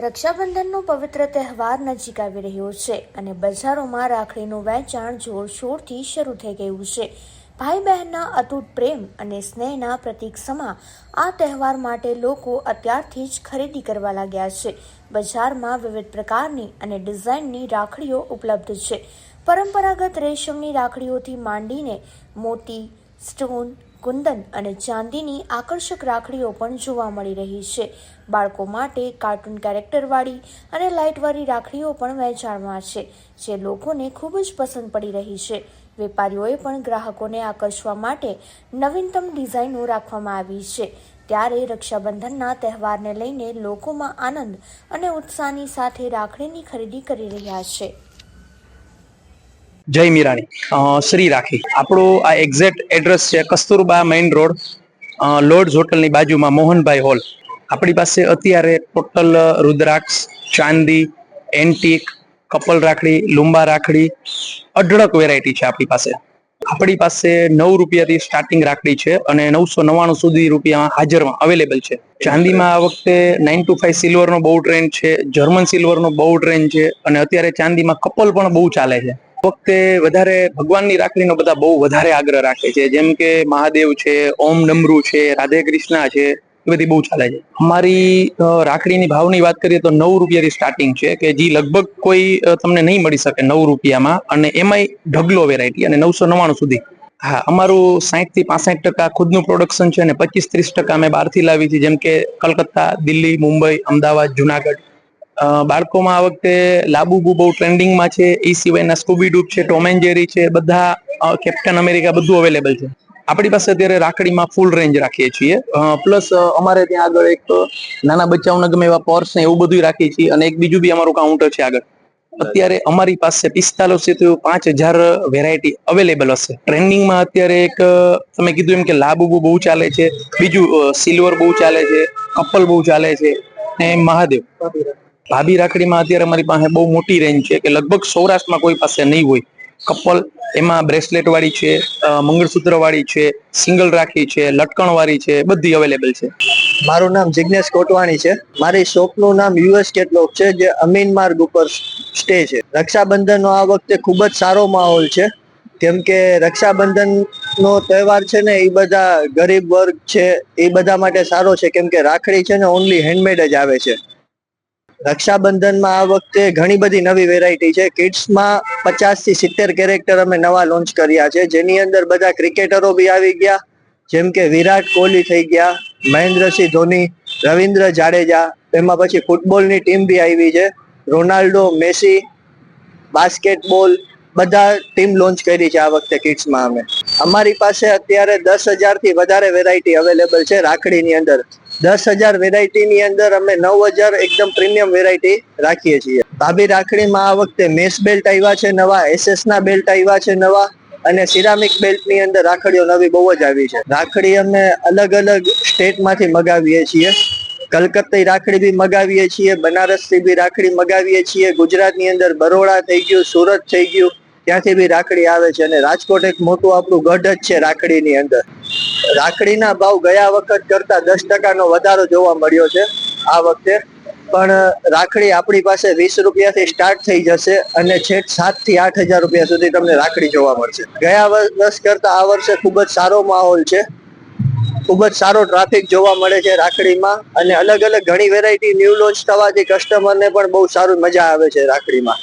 રક્ષાબંધનનો પવિત્ર તહેવાર નજીક આવી રહ્યો છે અને બજારોમાં રાખડીનું વેચાણ જોરશોરથી શરૂ થઈ ગયું છે. ભાઈ બહેનના અતૂટ પ્રેમ અને સ્નેહના પ્રતીક સમા આ તહેવાર માટે લોકો અત્યારથી જ ખરીદી કરવા લાગ્યા છે. બજારમાં વિવિધ પ્રકારની અને ડિઝાઇનની રાખડીઓ ઉપલબ્ધ છે. પરંપરાગત રેશમની રાખડીઓથી માંડીને મોતી, સ્ટોન કુંદન અને ચાંદીની આકર્ષક રાખડીઓ પણ જોવા મળી રહી છે. બાળકો માટે કાર્ટૂન કેરેક્ટરવાળી અને લાઇટવાળી રાખડીઓ પણ વેચાણમાં છે, જે લોકોને ખૂબ જ પસંદ પડી રહી છે. વેપારીઓએ પણ ગ્રાહકોને આકર્ષવા માટે નવીનતમ ડિઝાઇનો રાખવામાં આવી છે. ત્યારે રક્ષાબંધનના તહેવારને લઈને લોકોમાં આનંદ અને ઉત્સાહની સાથે રાખડીની ખરીદી કરી રહ્યા છે. જય મીરાણી. શ્રી રાખી. આપણું આ એક્ઝેક્ટ એડ્રેસ છે કસ્તુરબા મેઇન રોડ લોર્ડ્સ હોટલની બાજુમાં મોહનભાઈ હોલ આપણી પાસે અત્યારે ટોટલ રુદ્રાક્ષ, ચાંદી એન્ટિક કપલ રાખડી, લુંબા રાખડી, અઢળક વેરાયટી છે આપણી પાસે. આપણી પાસે નવ રૂપિયાથી સ્ટાર્ટિંગ રાખડી છે અને નવસો નવ્વાણું સુધી રૂપિયા હાજરમાં અવેલેબલ છે. ચાંદીમાં આ વખતે નાઇન ટુ ફાઈવ સિલ્વરનો બહુ ટ્રેન્ડ છે જર્મન સિલ્વરનો બહુ ટ્રેન્ડ છે અને અત્યારે ચાંદીમાં કપલ પણ બહુ ચાલે છે. વખતે વધારે ભગવાનની રાખડીનો બધા બહુ વધારે આગ્રહ રાખે છે. જેમ કે મહાદેવ છે, ઓમ નમરુ છે, રાધે કૃષ્ણ છે, એ બધી બહુ ચાલે છે. અમારી રાખડીની ભાવની વાત કરીએ તો નવ રૂપિયાથી સ્ટાર્ટિંગ છે કે જે લગભગ કોઈ તમને નહીં મળી શકે નવ રૂપિયામાં અને એમાંય ઢગલો વેરાયટી અને નવસો નવ્વાણું સુધી. હા, અમારું સાહીઠથી પાસઠ ટકા ખુદનું પ્રોડક્શન છે અને પચીસ ત્રીસ ટકા અમે બહારથી લાવી છીએ. જેમ કે કલકત્તા, દિલ્હી, મુંબઈ, અમદાવાદ, જુનાગઢ. બાળકોમાં આ વખતે લાબુબુ બહુ ટ્રેન્ડિંગમાં છે. એ સિવાયના સ્કૂબી ડૂબ છે, ટોમ એન્ડ જેરી છે, બધા કેપ્ટન અમેરિકા બધું અવેલેબલ છે. આપણી પાસે અત્યારે રાખડીમાં ફૂલ રેન્જ રાખીએ છીએ. પ્લસ અમારે ત્યાં આગળ એક નાના બચ્ચાઓને ગમે એવા પર્સ ને એવું બધું રાખીએ છીએ અને એક બીજું બી અમારું કાઉન્ટર છે આગળ. અત્યારે અમારી પાસે પિસ્તાલીસથી પાંચ હજાર વેરાયટી અવેલેબલ હશે. ટ્રેન્ડિંગમાં અત્યારે એક તમે કીધું એમ કે લાબુબુ બહુ ચાલે છે. બીજું સિલ્વર બહુ ચાલે છે. કપલ બહુ ચાલે છે. ને મહાદેવ. ભાભી રાખડીમાં અત્યારે અમારી પાસે બહુ મોટી રેન્જ છે, કે લગભગ સૌરાષ્ટ્રમાં કોઈ પાસે નહીં હોય. કપલ એમાં બ્રેસલેટ વાળી છે મંગળસૂત્ર વાળી છે સિંગલ રાખી છે, લટકણ વાળી છે, બધી અવેલેબલ છે. મારું નામ જિજ્ઞેશ કોટવાણી છે. મારી શોપનું નામ યુએસ કેટલોક છે, જે અમીન માર્ગ ઉપર સ્ટે છે. રક્ષાબંધનનો આ વખતે ખૂબ જ સારો માહોલ છે. કેમ કે રક્ષાબંધનનો તહેવાર છે ને, એ બધા ગરીબ વર્ગ છે, એ બધા માટે સારો છે. કેમ કે રાખડી છે ને ઓનલી હેન્ડમેડ જ આવે છે. રક્ષાબંધનમાં આ વખતે ઘણી બધી નવી વેરાયટી છે. કિડ્સમાં પચાસથી સિત્તેર કેરેક્ટર અમે નવા લોન્ચ કર્યા છે. જેની અંદર બધા ક્રિકેટરો બી આવી ગયા. જેમ કે વિરાટ કોહલી થઈ ગયા, મહેન્દ્રસિંહ ધોની, રવિન્દ્ર જાડેજા, એમાં પછી ફૂટબોલની ટીમ બી આવી છે. રોનાલ્ડો, મેસી બાસ્કેટબોલ બધા ટીમ લોન્ચ કરી છે આ વખતે કિડ્સમાં અમે. અમારી પાસે અત્યારે દસ હજારથી વધારે વેરાયટી અવેલેબલ છે રાખડીની અંદર. દસ હજાર વેરાયટીની અંદર અમે નવ હજાર એકદમ પ્રીમિયમ વેરાયટી રાખીએ છીએ. ભાભી રાખડીમાં આ વખતે મેસ બેલ્ટ આવ્યા છે નવા એસએસ ના બેલ્ટ આવ્યા છે નવા અને સિરામિક બેલ્ટની અંદર રાખડીઓ નવી બહુ જ આવી છે. રાખડી અમે અલગ અલગ સ્ટેટમાંથી મગાવીએ છીએ. કલકત્તા રાખડી બી મગાવીએ છીએ બનારસથી બી રાખડી મગાવીએ છીએ, ગુજરાતની અંદર બરોડા થઈ ગયું, સુરત થઈ ગયું, ત્યાંથી બી રાખડી આવે છે અને રાજકોટ એક મોટું આપણું ગઢ જ છે રાખડીની અંદર. રાખડીના ભાવ ગયા વખત કરતા દસ ટકાનો વધારો જોવા મળ્યો છે આ વખતે. પણ રાખડી આપણી પાસે વીસ રૂપિયાથી સ્ટાર્ટ થઈ જશે અને છેક સાતથી આઠ હજાર રૂપિયા સુધી તમને રાખડી જોવા મળશે. ગયા વર્ષ કરતા આ વર્ષે ખૂબ જ સારો માહોલ છે. ખૂબ જ સારો ટ્રાફિક જોવા મળે છે રાખડીમાં અને અલગ અલગ ઘણી વેરાયટી ન્યૂ લોન્ચ થવાથી કસ્ટમરને પણ બહુ સારું મજા આવે છે રાખડીમાં.